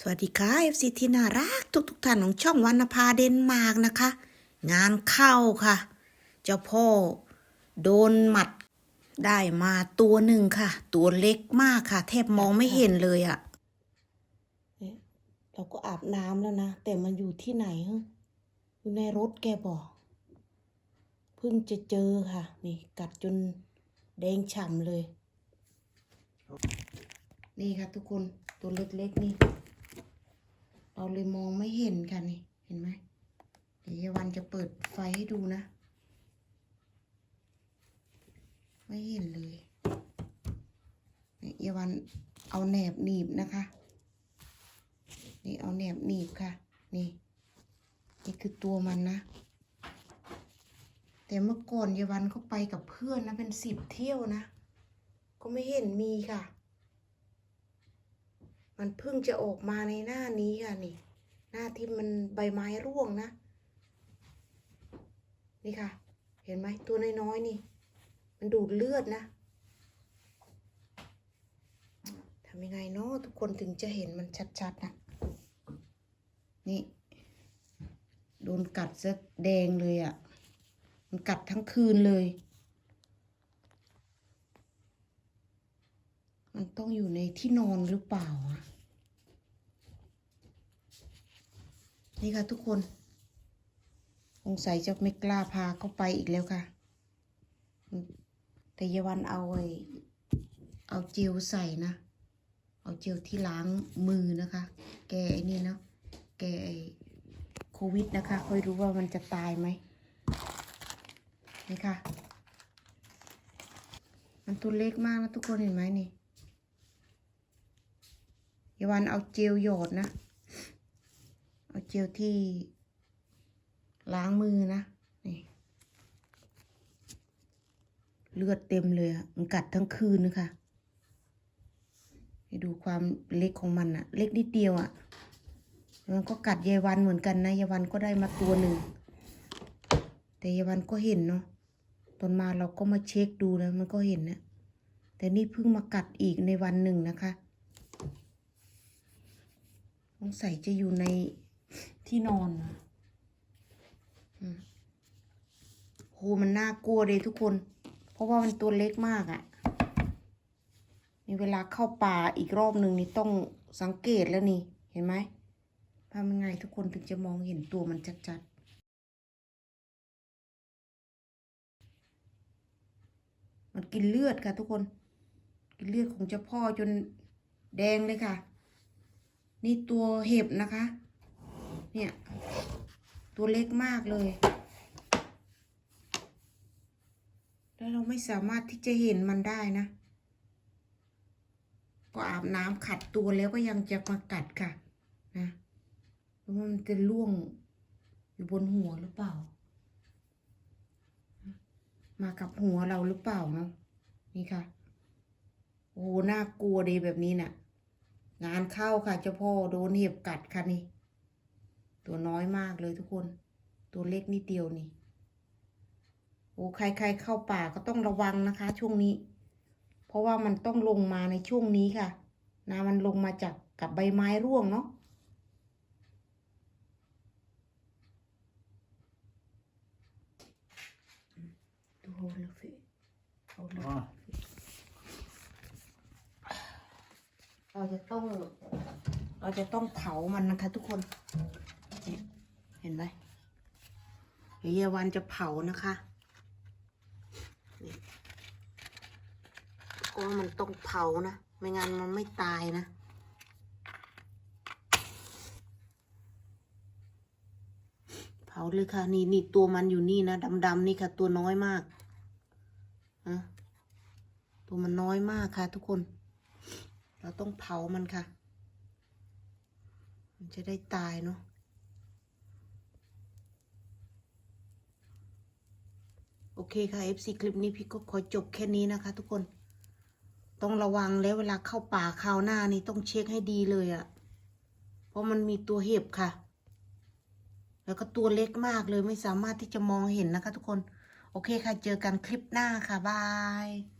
สวัสดีค่ะ FC ที่น่ารักทุกทุกๆท่านของช่องวันนภาเดนมาร์กนะคะ งานเข้าค่ะ เจ้าพ่อโดนหมัดได้มาตัวหนึ่งค่ะ ตัวเล็กมากค่ะ แทบมองไม่เห็นเลยอะ่ะเนี่ยเราก็อาบน้ำแล้วนะ แต่มันอยู่ที่ไหนฮะอยู่ในรถแกบอก เพิ่งจะเจอค่ะ นี่กัดจนแดงฉ่ำเลย นี่ค่ะทุกคนตัวเล็กๆนี่ เราเลยมองไม่เห็นค่ะนี่ เห็นไหมเดี๋ยวยวันจะเปิดไฟให้ดูนะ ไม่เห็นเลยนี่ยาวันเอาแหนบหนีบนะคะ นี่เอาแหนบหนีบค่ะ นี่ นี่คือตัวมันนะ แต่เมื่อก่อนยายวันเขาไปกับเพื่อนนะเป็นสิบเที่ยวนะ ก็ไม่เห็นมีค่ะ มันเพิ่งจะออกมาในหน้านี้ค่ะนี่ หน้าที่มันใบไม้ร่วงนะ นี่ค่ะ เห็นไหมตัวน้อยๆนี่ มันดูดเลือดนะทำยังไงเนาะทุกคนถึงจะเห็นมันชัดๆนะนี่ โดนกัดซะแดงเลยอะ่ะ มันกัดทั้งคืนเลย มันต้องอยู่ในที่นอนหรือเปล่าอะนี่ค่ะทุกคนสงสัยจะไม่กล้าพาเข้าไปอีกแล้วค่ะ แต่ยวันเอาไอ้เอาเจลใส่นะ เอาเจลที่ล้างมือนะคะ แกไอ้นี่เนาะ แกไอ้โควิดนะคะค่อยรู้ว่ามันจะตายไหมนี่ค่ะ มันตัวเล็กมากนะทุกคนเห็นไหมนี่ ยาวันเอาเจลหยดนะ เอาเจลที่ล้างมือนะ นี่ เลือดเต็มเลยมันกัดทั้งคืนนะคะให้ดูความเล็กของมันอะเล็กนิดเดียวอะมันก็กัดยายวันเหมือนกันนะยายวันก็ได้มาตัวหนึ่ง แต่ยายวันก็เห็นเนาะตอนมาเราก็มาเช็คดูแล้วมันก็เห็นนะแต่นี่เพิ่งมากัดอีกในวันหนึ่งนะคะ สงสัยจะอยู่ในที่นอนนะอืมโหมันน่ากลัวเลยทุกคน เพราะว่ามันตัวเล็กมากอะ่ะนี่เวลาเข้าป่าอีกรอบหนึ่งนี่ต้องสังเกตแล้วนี่ เห็นไหมทำยังไงทุกคนถึงจะมองเห็นตัวมันชัดๆ มันกินเลือดค่ะทุกคน กินเลือดของเจ้าพ่อจนแดงเลยค่ะ นี่ตัวเห็บนะคะ เนี่ย ตัวเล็กมากเลย แล้วเราไม่สามารถที่จะเห็นมันได้นะ ก็อาบน้ำขัดตัวแล้วก็ยังจะมากัดค่ะ นะเพราะว่ามันจะล่วงอยู่บนหัวหรือเปล่า มากับหัวเราหรือเปล่าเนาะนี่ค่ะ โอ้โหน่ากลัวดีแบบนี้น่ะ งานเข้าค่ะเจ้าพ่อโดนเห็บกัดค่ะนี่ ตัวน้อยมากเลยทุกคน ตัวเล็กนิดเดียวนี่โอ้ใครๆเข้าป่าก็ต้องระวังนะคะ ช่วงนี้ เพราะว่ามันต้องลงมาในช่วงนี้ค่ะนะมันลงมาจากกับใบไม้ร่วงเนาะดูโหเลยฟิเอาเลย เราจะ ต้อง เราจะต้องเผามันนะคะ ทุกคนเนี่เห็นไหมเดี๋ยวเยาวันจะเผานะคะก็มันต้องเผานะ ไม่งั้นมันไม่ตายนะเผาเลยค่ะนี่นี่ตัวมันอยู่นี่นะดำๆนี่ค่ะ ตัวน้อยมากอะตัวมันน้อยมากค่ะ ทุกคน เราต้องเผามันค่ะ มันจะได้ตายเนาะโอเคค่ะ FC คลิปนี้พี่ก็ขอจบแค่นี้นะคะ ทุกคนต้องระวังแล้วเวลาเข้าป่าคราวหน้านี่ต้องเช็คให้ดีเลยอะ่ะ เพราะมันมีตัวเห็บค่ะ แล้วก็ตัวเล็กมากเลยไม่สามารถที่จะมองเห็นนะคะ ทุกคน โอเคค่ะ เจอกันคลิปหน้าค่ะ บาย